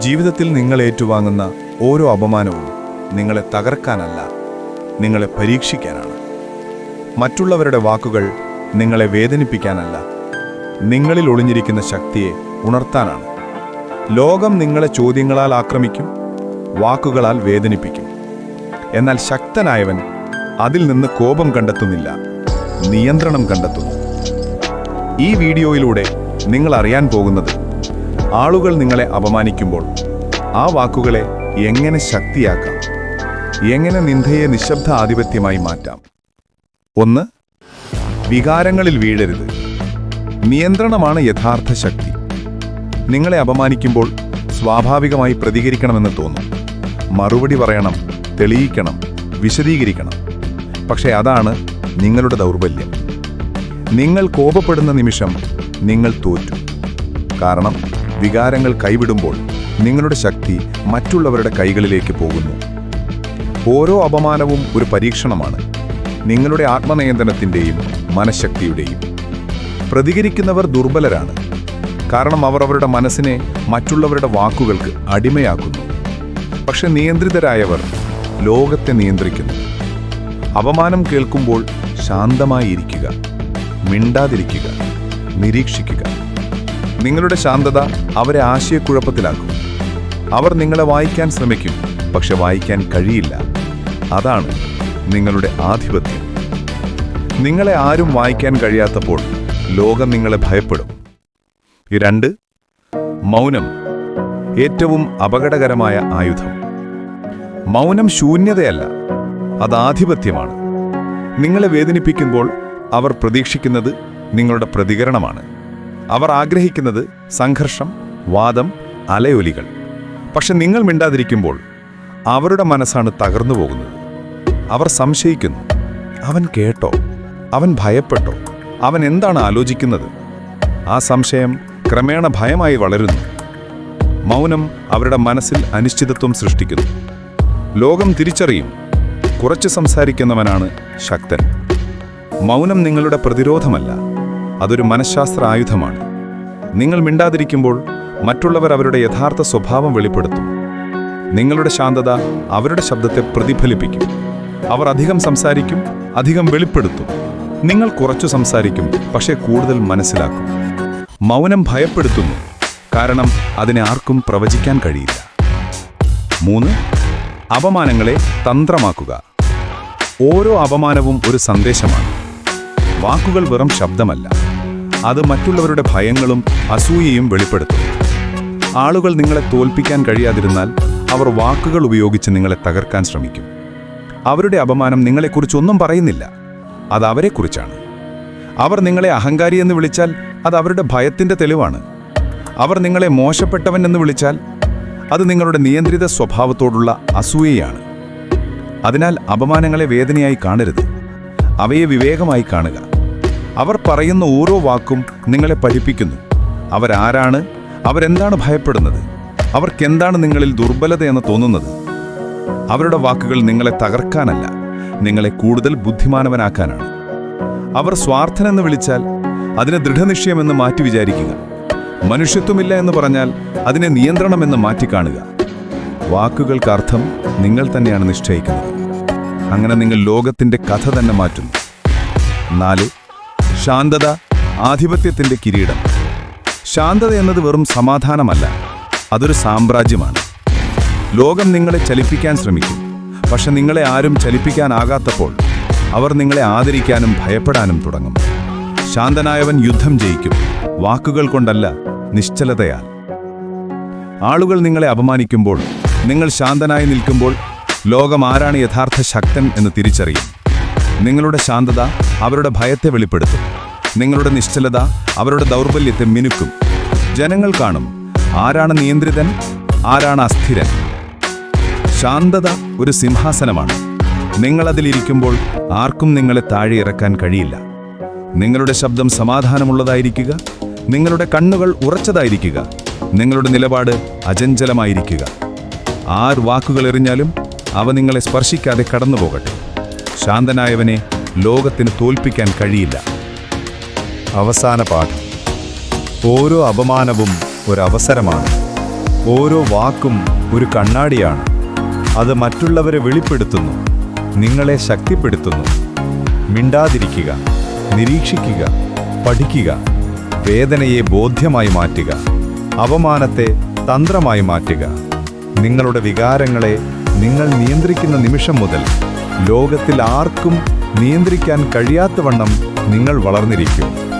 ജീവിതത്തിൽ നിങ്ങൾ ഏറ്റുവാങ്ങുന്ന ഓരോ അപമാനവും നിങ്ങളെ തകർക്കാനല്ല നിങ്ങളെ പരീക്ഷിക്കാനാണ്. മറ്റുള്ളവരുടെ വാക്കുകൾ നിങ്ങളെ വേദനിപ്പിക്കാനല്ല നിങ്ങളിൽ ഒളിഞ്ഞിരിക്കുന്ന ശക്തിയെ ഉണർത്താനാണ്. ലോകം നിങ്ങളെ ചോദ്യങ്ങളാൽ ആക്രമിക്കും വാക്കുകളാൽ വേദനിപ്പിക്കും. എന്നാൽ ശക്തനായവൻ അതിൽ നിന്ന് കോപം കണ്ടെത്തുന്നില്ല നിയന്ത്രണം കണ്ടെത്തുന്നു. ഈ വീഡിയോയിലൂടെ നിങ്ങൾ അറിയാൻ പോകുന്നത് ആളുകൾ നിങ്ങളെ അപമാനിക്കുമ്പോൾ ആ വാക്കുകളെ എങ്ങനെ ശക്തിയാക്കാം? എങ്ങനെ നിന്ദയെ നിശബ്ദ ആധിപത്യമായി മാറ്റാം? ഒന്ന് വികാരങ്ങളിൽ വീഴരുത്. നിയന്ത്രണമാണ് യഥാർത്ഥ ശക്തി. നിങ്ങളെ അപമാനിക്കുമ്പോൾ സ്വാഭാവികമായി പ്രതികരിക്കണമെന്ന് തോന്നും. മറുപടി പറയണം തെളിയിക്കണം വിശദീകരിക്കണം. പക്ഷേ അതാണ് നിങ്ങളുടെ ദൗർബല്യം. നിങ്ങൾ കോപപ്പെടുന്ന നിമിഷം നിങ്ങൾ തോറ്റു. കാരണം വികാരങ്ങൾ കൈവിടുമ്പോൾ നിങ്ങളുടെ ശക്തി മറ്റുള്ളവരുടെ കൈകളിലേക്ക് പോകുന്നു. ഓരോ അപമാനവും ഒരു പരീക്ഷണമാണ്. നിങ്ങളുടെ ആത്മനിയന്ത്രണത്തിന്റെയും മനഃശക്തിയുടെയും. പ്രതികരിക്കുന്നവർ ദുർബലരാണ്. കാരണം അവർ അവരുടെ മനസ്സിനെ മറ്റുള്ളവരുടെ വാക്കുകൾക്ക് അടിമയാക്കുന്നു. പക്ഷെ നിയന്ത്രിതരായവർ ലോകത്തെ നിയന്ത്രിക്കുന്നു. അപമാനം കേൾക്കുമ്പോൾ ശാന്തമായിരിക്കുക മിണ്ടാതിരിക്കുക നിരീക്ഷിക്കുക. നിങ്ങളുടെ ശാന്തത അവരെ ആശയക്കുഴപ്പത്തിലാക്കും. അവർ നിങ്ങളെ വായിക്കാൻ ശ്രമിക്കും പക്ഷെ വായിക്കാൻ കഴിയില്ല. അതാണ് നിങ്ങളുടെ ആധിപത്യം. നിങ്ങളെ ആരും വായിക്കാൻ കഴിയാത്തപ്പോൾ ലോകം നിങ്ങളെ ഭയപ്പെടും. രണ്ട് മൗനം ഏറ്റവും അപകടകരമായ ആയുധം. മൗനം ശൂന്യതയല്ല അത് ആധിപത്യമാണ്. നിങ്ങളെ വേദനിപ്പിക്കുമ്പോൾ അവർ പ്രതീക്ഷിക്കുന്നത് നിങ്ങളുടെ പ്രതികരണമാണ്. അവർ ആഗ്രഹിക്കുന്നത് സംഘർഷം വാദം അലയൊലികൾ. പക്ഷെ നിങ്ങൾ മിണ്ടാതിരിക്കുമ്പോൾ അവരുടെ മനസ്സാണ് തകർന്നു പോകുന്നത്. അവർ സംശയിക്കുന്നു അവൻ കേട്ടോ? അവൻ ഭയപ്പെട്ടോ? അവൻ എന്താണ് ആലോചിക്കുന്നത്? ആ സംശയം ക്രമേണ ഭയമായി വളരുന്നു. മൗനം അവരുടെ മനസ്സിൽ അനിശ്ചിതത്വം സൃഷ്ടിക്കുന്നു. ലോകം തിരിച്ചറിയും കുറച്ച് സംസാരിക്കുന്നവനാണ് ശക്തൻ. മൗനം നിങ്ങളുടെ പ്രതിരോധമല്ല. അതൊരു മനഃശാസ്ത്ര ആയുധമാണ്. നിങ്ങൾ മിണ്ടാതിരിക്കുമ്പോൾ മറ്റുള്ളവർ അവരുടെ യഥാർത്ഥ സ്വഭാവം വെളിപ്പെടുത്തും. നിങ്ങളുടെ ശാന്തത അവരുടെ ശബ്ദത്തെ പ്രതിഫലിപ്പിക്കും. അവർ അധികം സംസാരിക്കും അധികം വെളിപ്പെടുത്തും. നിങ്ങൾ കുറച്ചു സംസാരിക്കും പക്ഷേ കൂടുതൽ മനസ്സിലാക്കും. മൗനം ഭയപ്പെടുത്തുന്നു കാരണം അതിനെ ആർക്കും പ്രവചിക്കാൻ കഴിയില്ല. മൂന്ന് അപമാനങ്ങളെ തന്ത്രമാക്കുക. ഓരോ അപമാനവും ഒരു സന്ദേശമാണ്. വാക്കുകൾ വെറും ശബ്ദമല്ല. അത് മറ്റുള്ളവരുടെ ഭയങ്ങളും അസൂയയും വെളിപ്പെടുത്തും ആളുകൾ നിങ്ങളെ തോൽപ്പിക്കാൻ കഴിയാതിരുന്നാൽ അവർ വാക്കുകൾ ഉപയോഗിച്ച് നിങ്ങളെ തകർക്കാൻ ശ്രമിക്കും. അവരുടെ അപമാനം നിങ്ങളെക്കുറിച്ചൊന്നും പറയുന്നില്ല. അത് അവരെക്കുറിച്ചാണ്. അവർ നിങ്ങളെ അഹങ്കാരി എന്ന് വിളിച്ചാൽ അത് അവരുടെ ഭയത്തിന്റെ തെളിവാണ്. അവർ നിങ്ങളെ മോശപ്പെട്ടവൻ എന്ന് വിളിച്ചാൽ അത് നിങ്ങളുടെ നിയന്ത്രിത സ്വഭാവത്തോടുള്ള അസൂയയാണ്. അതിനാൽ അപമാനങ്ങളെ വേദനയായി കാണരുത്. അവയെ വിവേകമായി കാണുക. അവർ പറയുന്ന ഓരോ വാക്കും നിങ്ങളെ പഠിപ്പിക്കുന്നു. അവരാരാണ്? അവരെന്താണ് ഭയപ്പെടുന്നത്? അവർക്കെന്താണ് നിങ്ങളിൽ ദുർബലതയെന്ന് തോന്നുന്നത്? അവരുടെ വാക്കുകൾ നിങ്ങളെ തകർക്കാനല്ല നിങ്ങളെ കൂടുതൽ ബുദ്ധിമാനവനാക്കാനാണ്. അവർ സ്വാർത്ഥനെന്ന് വിളിച്ചാൽ അതിനെ ദൃഢനിശ്ചയമെന്ന് മാറ്റി വിചാരിക്കുക. മനുഷ്യത്വമില്ല എന്ന് പറഞ്ഞാൽ അതിനെ നിയന്ത്രണമെന്ന് മാറ്റിക്കാണുക വാക്കുകൾക്ക് അർത്ഥം നിങ്ങൾ തന്നെയാണ് നിശ്ചയിക്കുന്നത്. അങ്ങനെ നിങ്ങൾ ലോകത്തിന്റെ കഥ തന്നെ മാറ്റുന്നു. നാല് ശാന്തത ആധിപത്യത്തിന്റെ കിരീടം. ശാന്തത എന്നത് വെറും സമാധാനമല്ല അതൊരു സാമ്രാജ്യമാണ്. ലോകം നിങ്ങളെ ചലിപ്പിക്കാൻ ശ്രമിക്കും പക്ഷെ നിങ്ങളെ ആരും ചലിപ്പിക്കാനാകാത്തപ്പോൾ അവർ നിങ്ങളെ ആദരിക്കാനും ഭയപ്പെടാനും തുടങ്ങും. ശാന്തനായവൻ യുദ്ധം ജയിക്കും വാക്കുകൾ കൊണ്ടല്ല നിശ്ചലതയാൽ. ആളുകൾ നിങ്ങളെ അപമാനിക്കുമ്പോൾ നിങ്ങൾ ശാന്തനായി നിൽക്കുമ്പോൾ ലോകം ആരാണ് യഥാർത്ഥ ശക്തൻ എന്ന് തിരിച്ചറിയും. നിങ്ങളുടെ ശാന്തത അവരുടെ ഭയത്തെ വെളിപ്പെടുത്തും. നിങ്ങളുടെ നിശ്ചലത അവരുടെ ദൗർബല്യത്തെ മിനുക്കും. ജനങ്ങൾ കാണും ആരാണ് നിയന്ത്രിതൻ ആരാണ് അസ്ഥിരൻ. ശാന്തത ഒരു സിംഹാസനമാണ്. നിങ്ങളതിലിരിക്കുമ്പോൾ ആർക്കും നിങ്ങളെ താഴെ ഇറക്കാൻ കഴിയില്ല. നിങ്ങളുടെ ശബ്ദം സമാധാനമുള്ളതായിരിക്കുക. നിങ്ങളുടെ കണ്ണുകൾ ഉറച്ചതായിരിക്കുക. നിങ്ങളുടെ നിലപാട് അചഞ്ചലമായിരിക്കുക. ആർ വാക്കുകൾ എറിഞ്ഞാലും അവ നിങ്ങളെ സ്പർശിക്കാതെ കടന്നുപോകട്ടെ. ശാന്തനായവനെ ലോകത്തിന് തോൽപ്പിക്കാൻ കഴിയില്ല. അവസാന പാഠം. ഓരോ അപമാനവും ഒരവസരമാണ്. ഓരോ വാക്കും ഒരു കണ്ണാടിയാണ്. അത് മറ്റുള്ളവരെ വെളിപ്പെടുത്തുന്നു. നിങ്ങളെ ശക്തിപ്പെടുത്തുന്നു. മിണ്ടാതിരിക്കുക നിരീക്ഷിക്കുക പഠിക്കുക വേദനയെ ബോധ്യമായി മാറ്റുക അപമാനത്തെ തന്ത്രമായി മാറ്റുക. നിങ്ങളുടെ വികാരങ്ങളെ നിങ്ങൾ നിയന്ത്രിക്കുന്ന നിമിഷം മുതൽ ലോകത്തിൽ ആർക്കും നിയന്ത്രിക്കാൻ കഴിയാത്തവണ്ണം നിങ്ങൾ വളർന്നിരിക്കും.